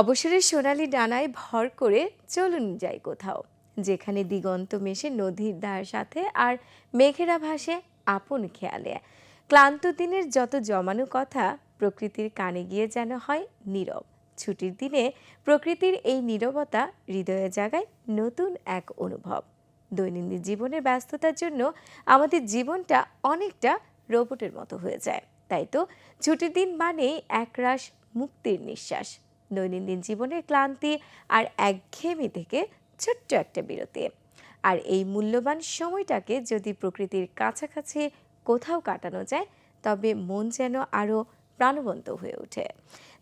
অবসরের সোনালি ডানায় ভর করে চলুন যাই কোথাও, যেখানে দিগন্ত মেশে নদীর ধার সাথে আর মেঘেরা ভাসে আপন খেয়ালে। ক্লান্ত দিনের যত জমানো কথা, প্রকৃতির কানে গিয়ে যেন হয় নীরব। ছুটির দিনে প্রকৃতির এই নীরবতা হৃদয়ে জাগায় নতুন এক অনুভব। দৈনন্দিন জীবনের ব্যস্ততার জন্য আমাদের জীবনটা অনেকটা রোবটের মতো হয়ে যায়। তাই তো, ছুটির দিন মানেই একরাশ মুক্তির নিঃশ্বাস। দৈনন্দিন জীবনের ক্লান্তি আর একঘেয়েমি থেকে ছোট্ট একটা বিরতি। আর এই মূল্যবান সময়টাকে যদি প্রকৃতির কাছাকাছি কোথাও কাটানো যায়, তবে মন যেন আরও প্রাণবন্ত হয়ে ওঠে।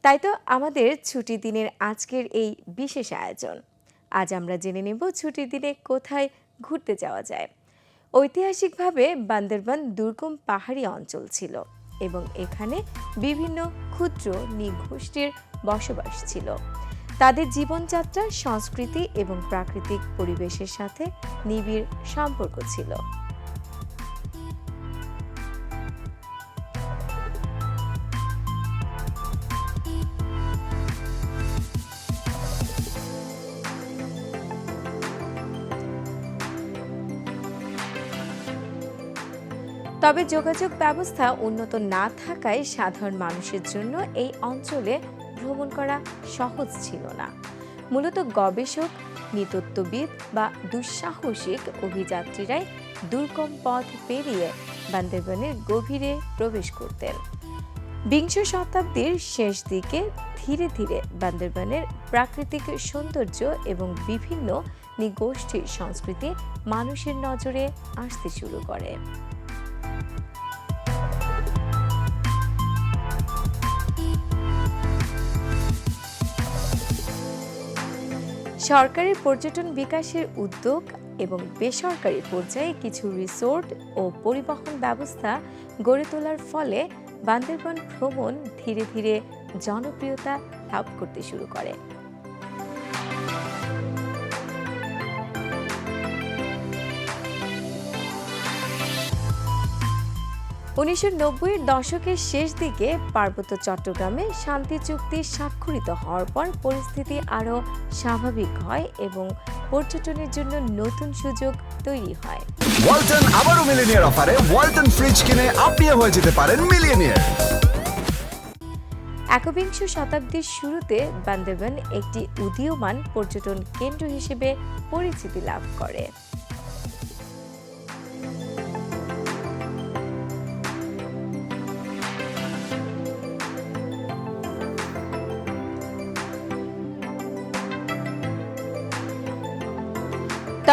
তাই তো আমাদের ছুটির দিনের আজকের এই বিশেষ আয়োজন। আজ আমরা জেনে নেব ছুটির দিনে কোথায় ঘুরতে যাওয়া যায়। ঐতিহাসিকভাবে বান্দরবান দুর্গম পাহাড়ি অঞ্চল ছিল। এবং এখানে বিভিন্ন ক্ষুদ্র নৃগোষ্ঠীর বসবাস ছিল। তাদের জীবনযাত্রা সংস্কৃতি এবং প্রাকৃতিক পরিবেশের সাথে নিবিড় সম্পর্ক ছিল। তবে যোগাযোগ ব্যবস্থা উন্নত না থাকায় সাধারণ মানুষের জন্য এই অঞ্চলে ভ্রমণ করা সহজ ছিল না। মূলত গবেষক নৃতত্ত্ববিদ বা দুঃসাহসিক অভিযাত্রীরাই দুর্গম পথ পেরিয়ে বান্দরবনের গভীরে প্রবেশ করতেন। বিংশ শতাব্দীর শেষ দিকে ধীরে ধীরে বান্দরবানের প্রাকৃতিক সৌন্দর্য এবং বিভিন্ন নিগোষ্ঠীর সংস্কৃতি মানুষের নজরে আসতে শুরু করে। সরকারি পর্যটন বিকাশের উদ্যোগ এবং বেসরকারি পর্যায়ে কিছু রিসোর্ট ও পরিবহন ব্যবস্থা গড়ে তোলার ফলে বান্দরবান ভ্রমণ ধীরে ধীরে জনপ্রিয়তা লাভ করতে শুরু করে। উনিশশো নব্বইয়ের দশকের শেষ দিকে পার্বত্য চট্টগ্রামে শান্তি চুক্তি স্বাক্ষরিত হওয়ার পর পরিস্থিতি আরও স্বাভাবিক হয় এবং পর্যটনের জন্য নতুন সুযোগ তৈরি হয়। ওয়ালটন আবারও মিলিনিয়ার অফারে ওয়ালটন ফ্রিজ কিনে আপনিও হয়ে যেতে পারেন মিলিয়নিয়ার। একবিংশ শতাব্দীর শুরুতে বান্দরবান একটি উদীয়মান পর্যটন কেন্দ্র হিসেবে পরিচিতি লাভ করে।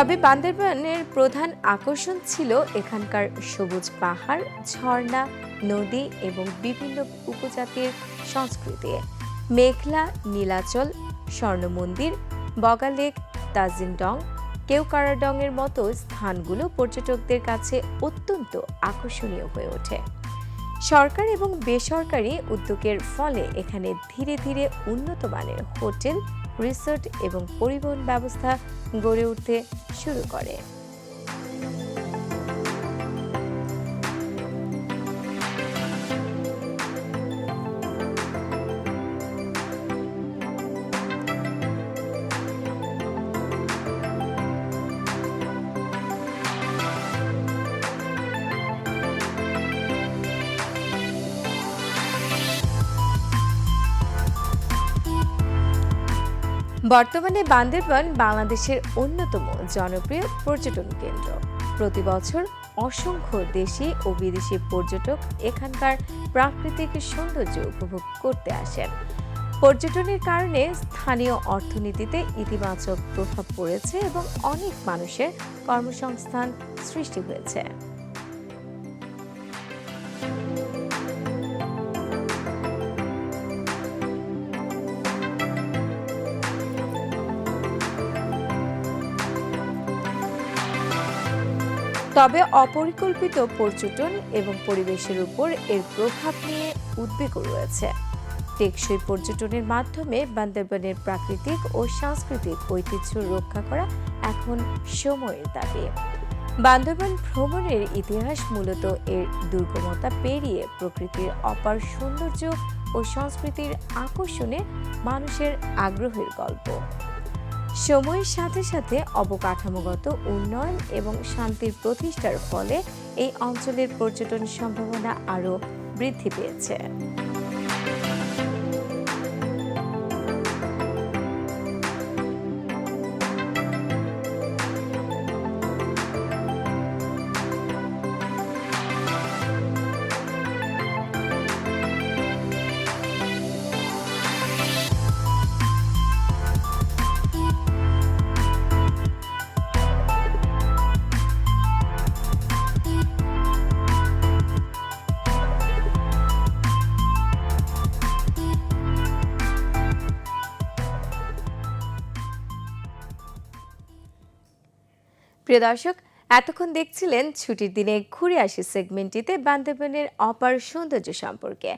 তবে বান্দরবানের প্রধান আকর্ষণ ছিল এখানকার সবুজ পাহাড়, ঝর্ণা, নদী এবং বিভিন্ন উপজাতির সংস্কৃতি। মেঘলা, নীলাচল স্বর্ণ মন্দির বগালেক তাজিনডং কেউকারাডংয়ের মতো স্থানগুলো পর্যটকদের কাছে অত্যন্ত আকর্ষণীয় হয়ে ওঠে। সরকার এবং বেসরকারি উদ্যোগের ফলে এখানে ধীরে ধীরে উন্নত মানের হোটেল রিসোর্ট এবং পরিবহন ব্যবস্থা গড়ে উঠতে শুরু করে। বর্তমানে বান্দরবান বাংলাদেশের অন্যতম জনপ্রিয় পর্যটন কেন্দ্র। প্রতি বছর অসংখ্য দেশি ও বিদেশি পর্যটক এখানকার প্রাকৃতিক সৌন্দর্য উপভোগ করতে আসেন। পর্যটনের কারণে স্থানীয় অর্থনীতিতে ইতিবাচক প্রভাব পড়েছে এবং অনেক মানুষের কর্মসংস্থান সৃষ্টি হয়েছে। তবে অপরিকল্পিত পর্যটন এবং পরিবেশের উপর এর প্রভাব নিয়ে উদ্বেগ রয়েছে। টেকসই পর্যটনের মাধ্যমে বান্দরবানের প্রাকৃতিক ও সাংস্কৃতিক ঐতিহ্য রক্ষা করা এখন সময়ের দাবি। বান্দরবান ভ্রমণের ইতিহাস মূলত এর দুর্গমতা পেরিয়ে প্রকৃতির অপার সৌন্দর্য ও সংস্কৃতির আকর্ষণে মানুষের আগ্রহের গল্প। সময়ের সাথে সাথে অবকাঠামোগত উন্নয়ন এবং শান্তির প্রতিষ্ঠার ফলে এই অঞ্চলের পর্যটন সম্ভাবনা আরও বৃদ্ধি পেয়েছে। প্রিয় দর্শক এতক্ষণ দেখছিলেন ছুটির দিনে ঘুরে আসি সেগমেন্টটিতে বান্দরবানের অপার সৌন্দর্য সম্পর্কে।